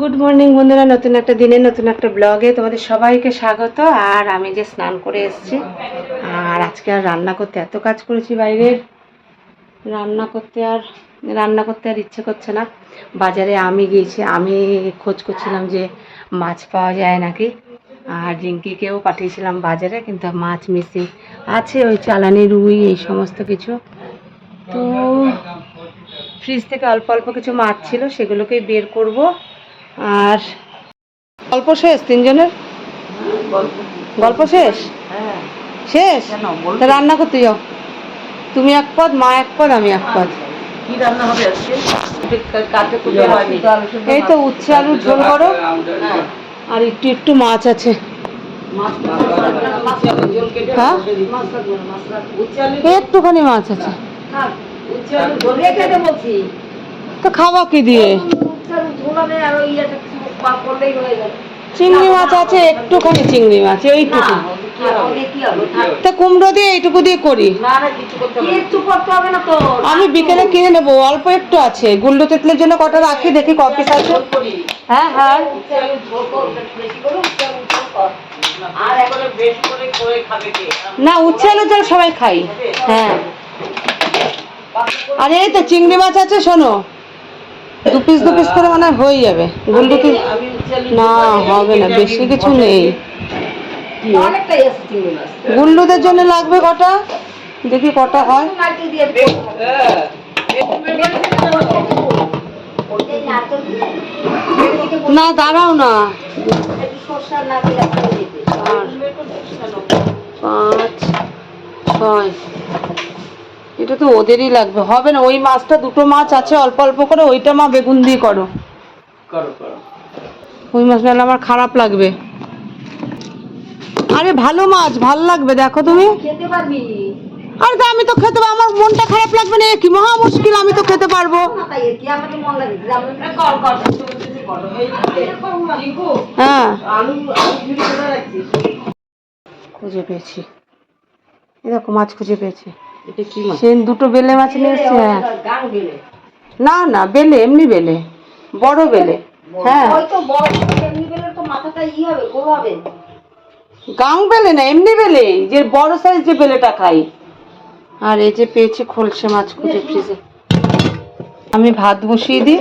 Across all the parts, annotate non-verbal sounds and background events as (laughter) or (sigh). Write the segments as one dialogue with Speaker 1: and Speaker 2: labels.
Speaker 1: Good morning বন্ধুরা। নতুন একটা দিনে, নতুন একটা ব্লগে তোমাদের সবাইকে স্বাগত। আর আমি যে স্নান করে এসেছি, আর আজকে আর রান্না করতে এত কাজ করেছি বাইরের রান্না করতে আর, রান্না করতে আর ইচ্ছে করছে না। বাজারে আমি গিয়েছি, আমি খোঁজ করছিলাম যে মাছ পাওয়া যায় নাকি। আর রিঙ্কিকেও পাঠিয়েছিলাম বাজারে, কিন্তু মাছ মিসিং আছে, ওই চালানি, রুই, এই সমস্ত কিছু। তো ফ্রিজ থেকে অল্প অল্প কিছু মাছ ছিল, সেগুলোকেই বের করব। আর গল্প শেষ তিনজনের? গল্প শেষ? শেষ? তা রান্না করতে যাও। তুমি এক পদ মা এক পদ আমি এক পদ।
Speaker 2: কি রান্না হবে আজকে?
Speaker 1: এই তো উচ্ছে আলুর ঝোল করো। আর একটু একটু মাছ আছে। হ্যাঁ? একটুখানি মাছ আছে। তো খাওয়া কি দিয়ে? চিংড়ি মাছ আছে একটুখানি চিংড়ি মাছ এইটুকু। তা কুমড়ো দিয়ে এইটুকু দিয়ে করি। আমি বিকেলে কিনে নেব অল্প একটু আছে। গুল্ডু তেতলের জন্য কটা রাখি দেখি কপিস আছে। হ্যাঁ হ্যাঁ। না উচ্ছে আলু জল সবাই খাই। হ্যাঁ। আরে এই তো চিংড়ি মাছ আছে শোনো। দু পিস দু পিস করে মানে হয়ে যাবে। গুল্ডু কি না, হবে না, বেশি কিছু নেই। গুল্লুদের জন্য লাগবে কটা? দেখি কটা হয়। না, দাঁড়াও না। পাঁচ, ছয়। এটা তো ওদেরই লাগবে। হবে না ওই মাছটা দুটো মাছ আছে অল্প অল্প করে ওইটা মা বেগুন দিয়ে করো।
Speaker 2: করো করো।
Speaker 1: ওই মাছ নাহলে আমার খারাপ লাগবে। আরে ভালো মাছ ভালো লাগবে দেখো তুমি।
Speaker 2: খেতে পারবি?
Speaker 1: আরে তা আমি তো খেতে পারব আমার মনটা খারাপ লাগবে না কি মহা মুশকিল আমি তো খেতে পারব। হ্যাঁ খুঁজে পেয়েছি। এরকম মাছ খুঁজে পেয়েছি।
Speaker 2: এটা কি মাছ?
Speaker 1: সে দুটো বেলে মাছ নিয়ে এসছি হ্যাঁ। না না বেলে এমনি বেলে। বড় বেলে হ্যাঁ।
Speaker 2: ওই তো বড় এমনি গেলে তো মাথাটা ই হবে গোল হবে
Speaker 1: গাং বেলে না এমনি বেলে যে বড় সাইজ যে বেলেটা খাই। আর এই যে পেয়েছি খোলসে মাছ খুঁজে ফ্রিজে। আমি ভাত বসিয়ে দিই।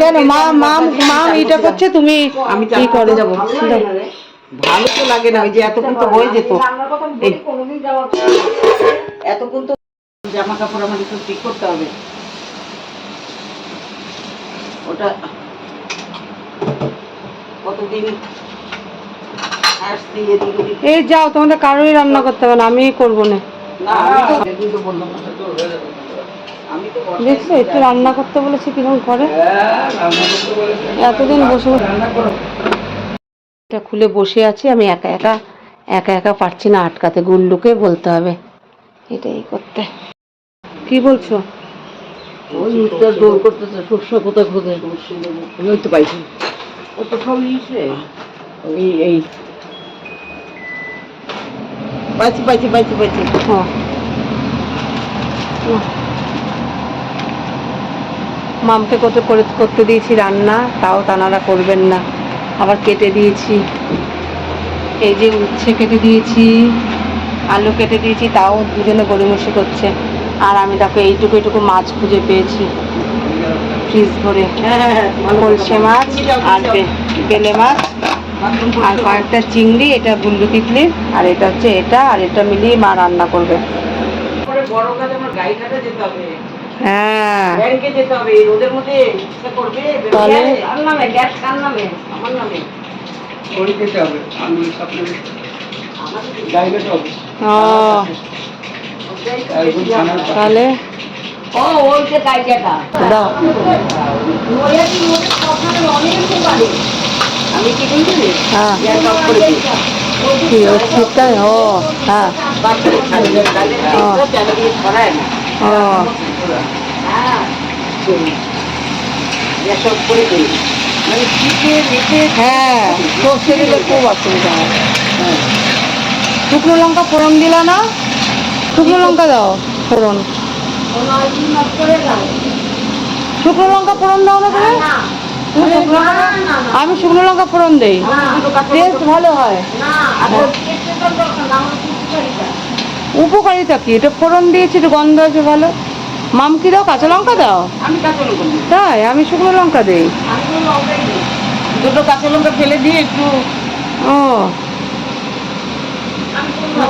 Speaker 1: কেন? মা মা মা এটা করছে তুমি
Speaker 2: আমি
Speaker 1: কি করে? যাব।
Speaker 2: ভালো তো লাগে না ওই যে এতক্ষণ তো হয়ে যেত। এই এতক্ষণ তো জামা কাপড় আমাকে তো ঠিক করতে হবে। ওটা কতদিন
Speaker 1: এই যাও তোমাদের কারোরই রান্না করতে হবে না আমিই করব না।
Speaker 2: আমি। আমি
Speaker 1: দেখছ একটু রান্না করতে বলেছি কীরকম করে? এতদিন বসে এটা খুলে বসে আছি আমি একা একা একা একা পারছি না আটকাতে। গুল্লুকে বলতে হবে এটাই করতে। কি বলছো?
Speaker 2: ওই উত্তর দৌড় করতেছে শস্য কোথায় কোথায় আমি ওই তো পাইছি। ও তো সব ইসে এই এই পাইছি পাইছি পাইছি পাইছি।
Speaker 1: ও। ও। মামকে কত করে করতে দিয়েছি রান্না তাও তানারা করবেন না। আবার কেটে দিয়েছি। এই যে উচ্ছে কেটে দিয়েছি, আলু কেটে দিয়েছি, তাও দুজনে গড়িমসি করছে। আর আমি দেখো এইটুকু এইটুকু মাছ খুঁজে পেয়েছি। ফ্রিজ ভরে। কলসে মাছ আর বেলে মাছ আর কয়েকটা চিংড়ি, এটা বুল্লু তিতলির আর এটা হচ্ছে এটা, আর এটা মিলিয়ে মা রান্না করবে।
Speaker 2: বড় কাজ আমার যেতে হবে।
Speaker 1: হ্যাঁ।
Speaker 2: ব্যাংকে যেতে হবে রোদের মধ্যে করবে?
Speaker 1: তাহলে?
Speaker 2: কার নামে? গ্যাস কার নামে? আমার নামে।
Speaker 1: ও। তাহলে?
Speaker 2: ও
Speaker 1: দাও।
Speaker 2: আমি কি
Speaker 1: হ্যাঁ। কি ওই ও হ্যাঁ। ও।
Speaker 2: হ্যাঁ। মানে
Speaker 1: হ্যাঁ খুব অসুবিধা হয়। শুকনো লঙ্কা ফোড়ন দিলা না? শুকনো লঙ্কা দাও ফোড়ন। শুকনো লঙ্কা ফোড়ন দাও না তুমি? লঙ্কা আমি শুকনো লঙ্কা ফোড়ন দেই। টেস্ট ভালো হয়। উপকারিতা। কি? এটা ফোড়ন দিয়েছি একটু গন্ধ আছে ভালো। মাম কি দাও। কাঁচা লঙ্কা দাও তাই আমি শুকনো লঙ্কা দিই।
Speaker 2: দুটো কাঁচা লঙ্কা ফেলে দিয়ে একটু
Speaker 1: ও।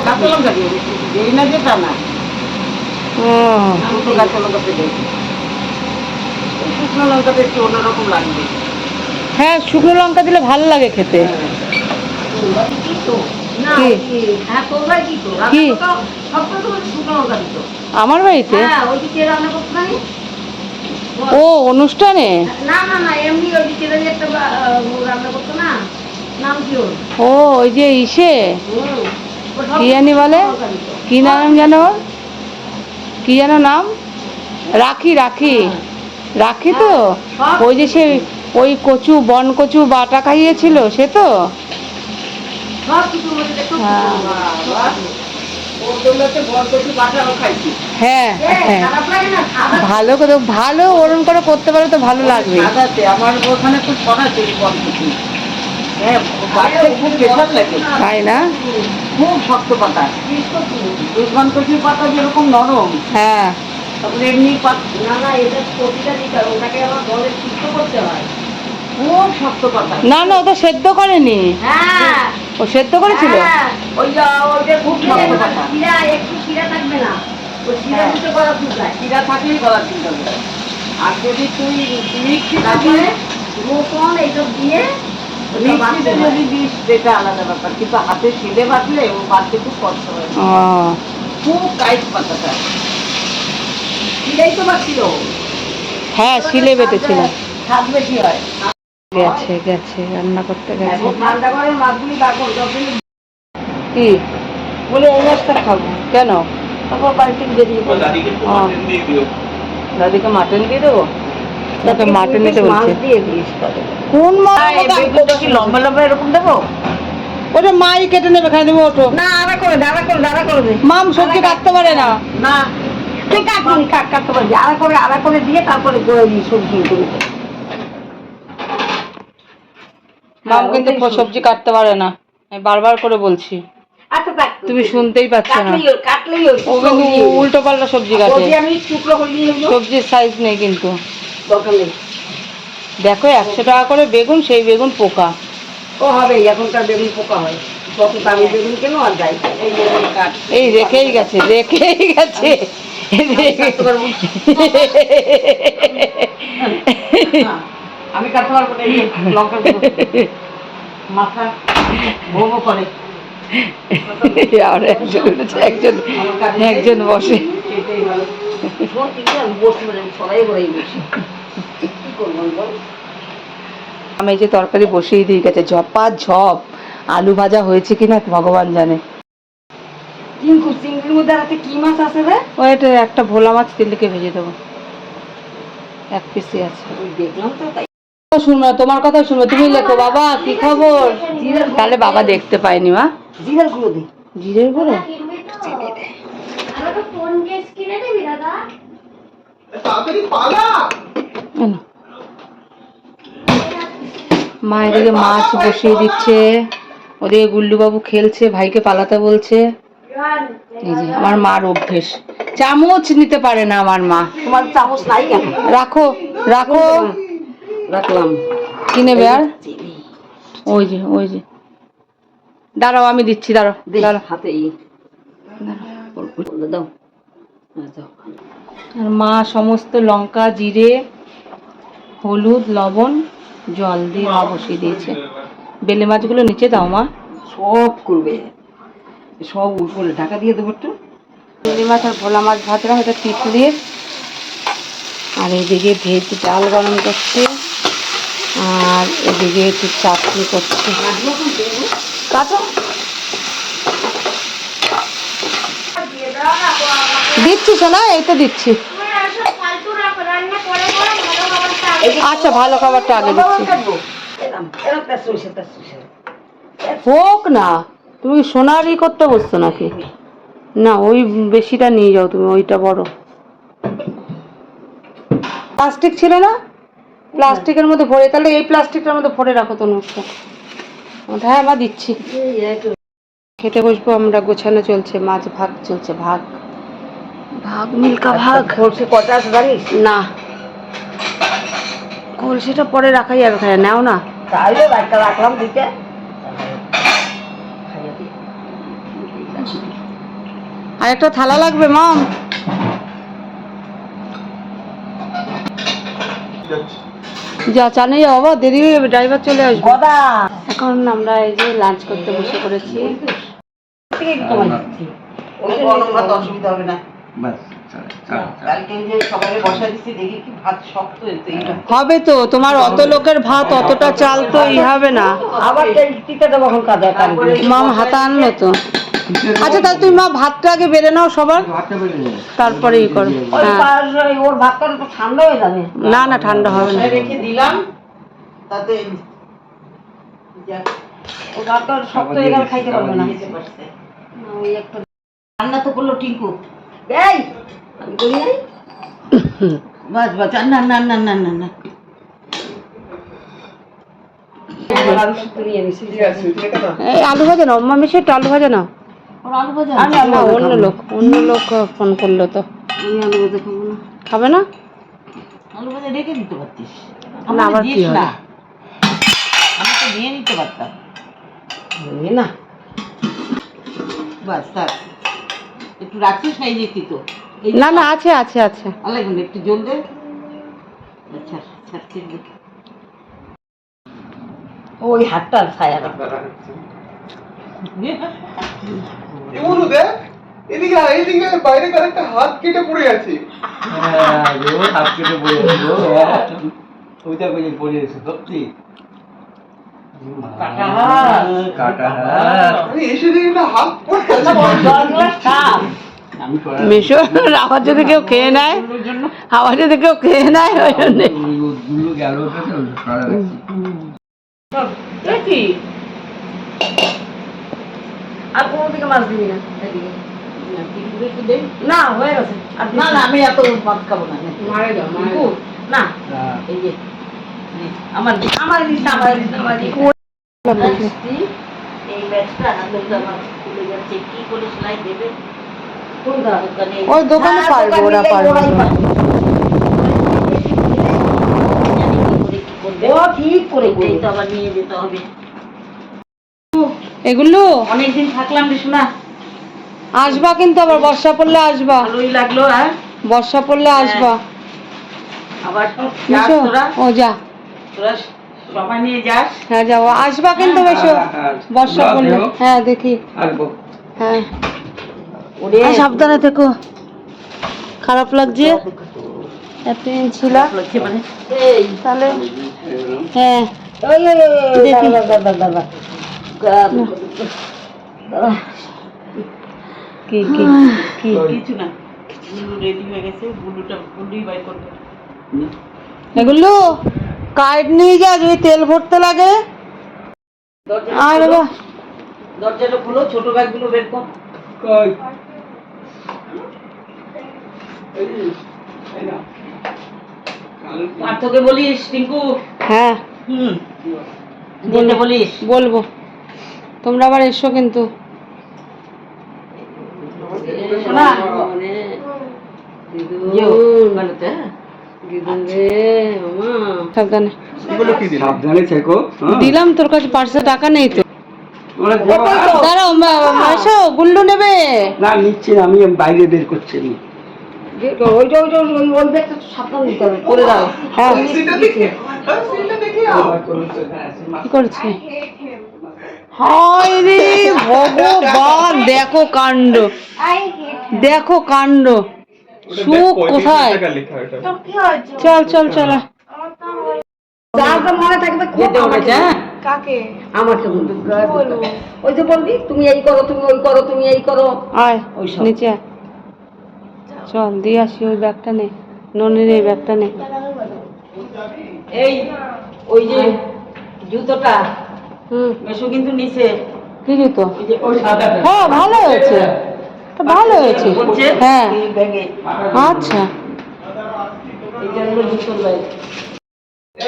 Speaker 2: কাঁচা লঙ্কা দিয়ে এই না যে তা না।
Speaker 1: ও।
Speaker 2: দুটো কাঁচা লঙ্কা ফেলে দিই। এই শুকনো লঙ্কাটা একটু অন্যরকম লাগবে।
Speaker 1: হ্যাঁ শুকনো লঙ্কা দিলে ভালো লাগে খেতে।
Speaker 2: হ্যাঁ, তো?
Speaker 1: কি?
Speaker 2: দিত।
Speaker 1: আমার বাড়িতে?
Speaker 2: হ্যাঁ?
Speaker 1: ও অনুষ্ঠানে? ও ওই যে ইসে। কি জানি বলে? কি নাম যেন? কি যেন নাম? রাখি রাখি। রাখি তো? ওই যে সে ওই কচু বন কচু বাটা খাইয়েছিল সে তো
Speaker 2: সব কিছুর মধ্যে দেখো
Speaker 1: হ্যাঁ। হ্যাঁ? ভালো করে ভালো ওরম করে করতে পারলে তো ভালো লাগবে।
Speaker 2: আমার ওখানে খুব
Speaker 1: তাই না?
Speaker 2: খুব শক্ত পাতা দুধমান কচুর পাতা যেরকম নরম
Speaker 1: হ্যাঁ।
Speaker 2: তারপরে এমনি না না এটা কপিটা দিতে হবে ওটাকে আবার জলে সিদ্ধ করতে হয় খুব শক্ত পাতা
Speaker 1: না না ও সেদ্ধ করেনি।
Speaker 2: হ্যাঁ।
Speaker 1: ও সেদ্ধ করেছিল?
Speaker 2: হ্যাঁ, ওই যে ওইটা খুব শিরা একটু শিরা থাকবে না ওই শিরা দিতে গলা চুলকায় শিরা থাকলেই গলা চুলকাবে আর যদি তুই মিক্সি তারপরে রসুন এইসব দিয়ে মিক্সিতে যদি দিস সেটা আলাদা ব্যাপার। কিন্তু হাতে শিলে বাটলে ও বাটতে খুব কষ্ট হয়।
Speaker 1: ও।
Speaker 2: খুব টাইট পাতাটা। শিলেই তো
Speaker 1: হ্যাঁ শিলে বেটেছিলাম
Speaker 2: হাত বেশি হয়।
Speaker 1: গেছে গেছে রান্না করতে গেছে। কি?
Speaker 2: বলে এই মাছটা খাব।
Speaker 1: কেন?
Speaker 2: তারপর বাড়ি থেকে বেরিয়ে
Speaker 1: দাদিকে মাটন দিয়ে দেবো? তোকে মাটন নিতে বলছে কোন মাছ?
Speaker 2: কি লম্বা লম্বা এরকম দেবো
Speaker 1: ওটা মাই কেটে নেবে খাই দেবো ওটো।
Speaker 2: না আড়া করে দে আড়া করে দে আড়া করে দে।
Speaker 1: মাম সবজি কাটতে পারে না।
Speaker 2: না তুই কাটবি কাট কাটতে পারবি। আড়া করে আড়া করে দিয়ে তারপরে সবজি করে দে।
Speaker 1: মাম কিন্তু
Speaker 2: সবজি।
Speaker 1: কাটতে পারে না। আমি বারবার করে বলছি।
Speaker 2: আচ্ছা
Speaker 1: তুমি শুনতেই পাচ্ছ না।
Speaker 2: কাটলেই কাটলেই
Speaker 1: ও কিন্তু উল্টো পাল্টা সবজি কাটে। সবজির সাইজ নেই কিন্তু। দেখো একশো টাকা করে বেগুন সেই বেগুন পোকা।
Speaker 2: ও হবে এখনকার বেগুন পোকা হয়। এই
Speaker 1: রেখেই গেছে রেখেই গেছে। (laughs)
Speaker 2: আমি কাটতে পারব না এই লঙ্কা। মাথা ভোগও করে।
Speaker 1: আর একজন একজন একজন বসে।
Speaker 2: আমি বসতে পারি না, আমি সবাই ঘরেই বসি। কি করব আমি বল?
Speaker 1: আমি এই যে তরকারি বসিয়ে দিয়ে গেছে ঝপা ঝপ আলু ভাজা হয়েছে কিনা ভগবান জানে।
Speaker 2: চিংড়ির মধ্যে কি মাছ আছে রে?
Speaker 1: ও এটা একটা ভোলা মাছ তেলকে ভেজে দেবো। এক পিসি আছে।
Speaker 2: দেখলাম তো তাই।
Speaker 1: শুনব না, তোমার কথা শুনব। তুমি লেখো বাবা কি খবর? তাহলে বাবা দেখতে পায়নি মা।
Speaker 2: জিরার গুঁড়ো
Speaker 1: জিরের গুঁড়ো মা এদিকে মাছ বসিয়ে দিচ্ছে। ওদিকে গুল্লু বাবু খেলছে ভাইকে পালাতে বলছে। এই যে আমার মার অভ্যেস। চামচ নিতে পারে না আমার মা।
Speaker 2: তোমার চামচ নাই কেন?
Speaker 1: রাখো রাখো।
Speaker 2: রাখলাম।
Speaker 1: কি নেবে আর? ওই যে ওই যে। দাঁড়াও আমি দিচ্ছি দাঁড়াও
Speaker 2: হাতে করে দাও। হ্যাঁ,
Speaker 1: আর মা সমস্ত লঙ্কা জিরে হলুদ লবণ জল দিয়ে বসিয়ে দিয়েছে। বেলে মাছগুলো নিচে দাও মা।
Speaker 2: সব করবে। সব উপরে ঢাকা দিয়ে দেবো একটু।
Speaker 1: বেলে মাছ আর ভোলা মাছ ভাজলাম এটা তিতলির আর এদিকে ভেজ ডাল গরম করছে। আর এদিকে একটু চাটনি করছে। দিচ্ছি সোনা এই তো দিচ্ছি। আচ্ছা ভালো খাবারটা আগে দিচ্ছি। হোক না, তুমি সোনারই করতে বসছো নাকি? না, ওই বেশিটা নিয়ে যাও তুমি, ওইটা বড়। প্লাস্টিক ছিল না? প্লাস্টিকের মধ্যে ভরে তাহলে এই প্লাস্টিকটার মধ্যে ভরে রাখো তো মুখটা হ্যাঁ মা দিচ্ছি। খেতে বসবো আমরা গোছানো চলছে মাছ ভাগ চলছে ভাগ। ভাগ মিল্কা ভাগ।
Speaker 2: সরষে কটা আছে জানিস
Speaker 1: না। কলসিটা পরে রাখা যাবে খায় নাও না।
Speaker 2: তাইলে একটা রাখলাম দিতে।
Speaker 1: আর একটা থালা লাগবে মাম। যা চানে বাবা দেরি হয়ে যাবে ড্রাইভার চলে আসবে। এখন আমরা এই যে লাঞ্চ করতে বসে পড়েছি।
Speaker 2: অসুবিধা হবে না।
Speaker 1: তো তোমার অত লোকের ভাত অতটা চাল তো ই হবে না।
Speaker 2: আবার
Speaker 1: মাম হাতা আনলো তো। আচ্ছা তাহলে তুমি মা ভাতটা আগে বেড়ে নাও সবার। তারপরে ই করো।
Speaker 2: ওই
Speaker 1: হ্যাঁ।
Speaker 2: ওর ভাতটা তো ঠান্ডা হয়ে যাবে।
Speaker 1: না না ঠান্ডা হবে না।
Speaker 2: রেখে দিলাম তাতে যাক, ও ভাতটা শক্ত হয়ে গেলে খাইতে পারবে না। ওই একটা রান্না তো করল টিঙ্কু। এই আমি করি নাই বাস বাস না না না না না না। আলু
Speaker 1: ভাজা নাও। মামি সেটা আলু ভাজা নাও। আমি না অন্য লোক অন্য লোক ফোন করল তো।
Speaker 2: আমি আলু ভাজা খাব না।
Speaker 1: খাবে না?
Speaker 2: আলু ভাজা রেখে দিতে পারতিস।
Speaker 1: না, আবার কি
Speaker 2: না। আমি তো নিয়ে নিতে পারতাম। না। বাস থাক। একটু রাখছিস না এই যে তো?
Speaker 1: না না আছে আছে আছে।
Speaker 2: একটু জল দে। আচ্ছা ওই হাতটা ছায়া
Speaker 3: এদিকে এদিকে বাইরে কার একটা হাত কেটে পড়ে আছে
Speaker 4: হ্যাঁ, হাত কেটে পড়ে আছে। ওইটা কই পড়ে আছে, সত্যি?
Speaker 2: কাটা হাত।
Speaker 4: কাটা হাত।
Speaker 3: আমি এসে দেখি একটা হাত পড়ে আছে
Speaker 2: জলগুলো সাপ
Speaker 4: আমি করা
Speaker 1: মিশো আবার যদি কেউ খেয়ে নেয় আবার যদি কেউ খেয়ে নেয় ওই জন্যে
Speaker 4: গেল ওটা তো করা রাখছি।
Speaker 2: কি আর কোনো দিকে মাছ দিবি না। এদিকে। না হয়ে গেছে। আর না না আমি এত মাছ খাব না না।
Speaker 4: হ্যাঁ।
Speaker 2: এই যে আমার আমার দিস আমার দিস আমার দিস এই ব্যাগটা হাতে আমার খুলে যাচ্ছে। কি করে সেলাই দেবে?
Speaker 1: ওই দোকানে
Speaker 2: হ্যাঁ,
Speaker 1: পারবে,
Speaker 2: দোকানে
Speaker 1: ওরা পারবে।
Speaker 2: ও ঠিক করে করবে। তো আবার নিয়ে যেতে হবে।
Speaker 1: এগুলো?
Speaker 2: অনেকদিন থাকলাম রে শোনা
Speaker 1: আসবা কিন্তু আবার বর্ষা পড়লে আসবা।
Speaker 2: ভালোই লাগল আর
Speaker 1: বর্ষা পড়লে আসবা।
Speaker 2: আবার তোরা?
Speaker 1: ও যা।
Speaker 2: তোরা সবাই নিয়ে যাস।
Speaker 1: হ্যাঁ যাও। আসবা কিন্তু বেশো
Speaker 4: হ্যাঁ,
Speaker 1: বর্ষা পড়লে। হ্যাঁ দেখি।
Speaker 4: আসব।
Speaker 1: হ্যাঁ।
Speaker 2: ওরে।
Speaker 1: সাবধানে থেকো। খারাপ লাগছে? এতদিন ছিল।
Speaker 2: মানে?
Speaker 1: তাহলে হ্যাঁ। দেখি। কি কি কি
Speaker 2: কিছু না। রেডি হয়ে গেছে গুলুটা গুলুই বাই করবে
Speaker 1: এগুলো কার্ড নিয়ে যা যদি তেল ভরতে লাগে।
Speaker 2: দরজাটা
Speaker 1: আর বাবা।
Speaker 2: দরজাটা খুলো ছোট ব্যাগগুলো বের কর।
Speaker 4: কই?
Speaker 2: পার্থকে বলিস টিঙ্কু।
Speaker 1: হ্যাঁ।
Speaker 2: হুম। বলিস।
Speaker 1: বলব। তোমরা আবার এসো কিন্তু।
Speaker 2: হ্যাঁ?
Speaker 3: দিলাম?
Speaker 4: হ্যাঁ?
Speaker 1: দিলাম তোর কাছে পার্সে টাকা নেই তো।
Speaker 4: তোমরা যাও।
Speaker 1: দাঁড়াও মা- এসো গুল্লু নেবে।
Speaker 4: না নিচ্ছি না আমি বাইরে বের করছি আমি।
Speaker 2: ওইটা ওইটা ওই ওই সাবধান দিতে হবে করে দাও।
Speaker 1: হ্যাঁ।
Speaker 3: হ্যাঁ।
Speaker 1: কি করছে? হায় রে ভগবান দেখো কাণ্ড। দেখো কাণ্ড। সুখ কোথায়?
Speaker 3: টাকা লেখা ওটা।
Speaker 1: চল চল চল।
Speaker 2: মনে থাকবে কাকে? আমাকে ওই যে বলবি তুমি এই করো তুমি ওই করো তুমি এই করো।
Speaker 1: আয়
Speaker 2: ওইসব।
Speaker 1: নিচে চল দিয়ে আসি ওই ব্যাগটা নে। ননের এই ব্যাগটা নে।
Speaker 2: এই ওই যে জুতোটা। মেশো কিন্তু নিচে।
Speaker 1: কি জুতো
Speaker 2: সাদাটা।
Speaker 1: হ্যাঁ ভালো হয়েছে। তো ভালো হয়েছে। হ্যাঁ। আচ্ছা।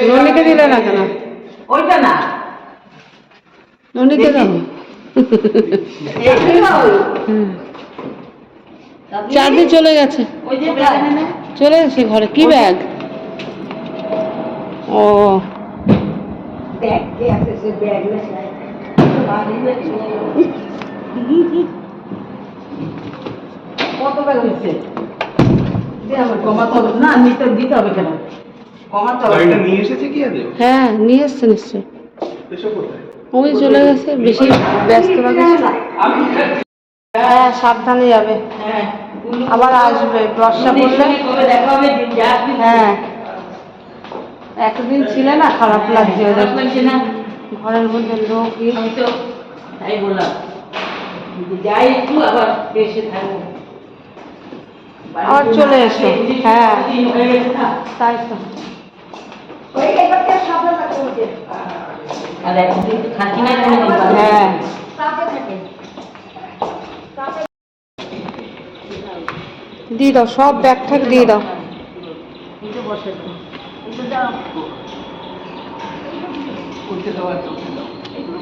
Speaker 1: ননিকে দিলে না কেন?
Speaker 2: ওইটা না।
Speaker 1: ননিকে দাও। (laughs)
Speaker 2: এইটা ওই।
Speaker 1: চলে গেছে। চলে গেছে ঘরে। কি ব্যাগ? ও।
Speaker 2: ব্যাগ কে আছে সে ব্যাগ নেই কত ব্যাগ হয়েছে? কমাতে হবে। না নিতে দিতে হবে কেন? কমাতে হবে।
Speaker 3: নিয়ে এসেছে কি আদৌ?
Speaker 1: হ্যাঁ নিয়ে এসছে নিশ্চয় ওই চলে গেছে বেশি ব্যস্ত হ্যাঁ সাবধানে যাবে।
Speaker 2: হ্যাঁ
Speaker 1: আবার আসবে বর্ষা পড়লে
Speaker 2: দেখা হবে দিন যা আসবি।
Speaker 1: হ্যাঁ। এতদিন ছিলে না খারাপ লাগছে ওদের ঘরের মধ্যে লোক
Speaker 2: আমি তো তাই বললাম যাই একটু আবার এসে থাকব।
Speaker 1: আবার চলে এসো। হ্যাঁ।
Speaker 2: হয়ে
Speaker 1: তাই তো।
Speaker 2: বাড়িতে।
Speaker 1: হ্যাঁ। দিয়ে দাও সব ব্যাগ ঠ্যাগ দিয়ে দাও।
Speaker 2: কিন্তু বসে
Speaker 4: করতে দাও আর দাও।
Speaker 2: এগুলো?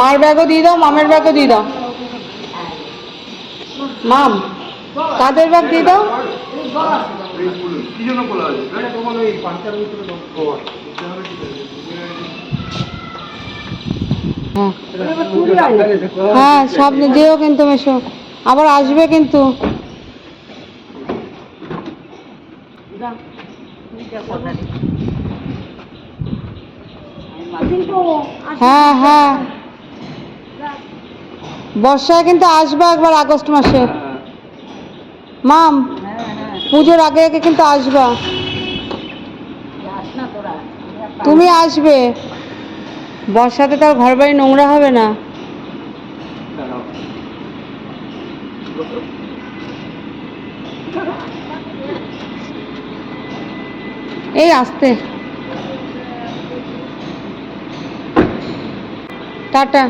Speaker 1: মার ব্যাগও দিয়ে দাও মামের ব্যাগও দিয়ে দাও। মাম কাদের ব্যাগ দিয়ে দাও?
Speaker 4: দাও
Speaker 1: হ্যাঁ হ্যাঁ সামনে যেও কিন্তু মেশো। আবার আসবে কিন্তু। হ্যাঁ হ্যাঁ। বর্ষায় কিন্তু আসবে একবার আগস্ট মাসে। মাম, পুজোর আগে আগে কিন্তু আসবা।
Speaker 2: তোরা।
Speaker 1: তুমি আসবে। বর্ষাতে তো আর ঘর বাড়ি নোংরা হবে না। এই আসতে। টাটা।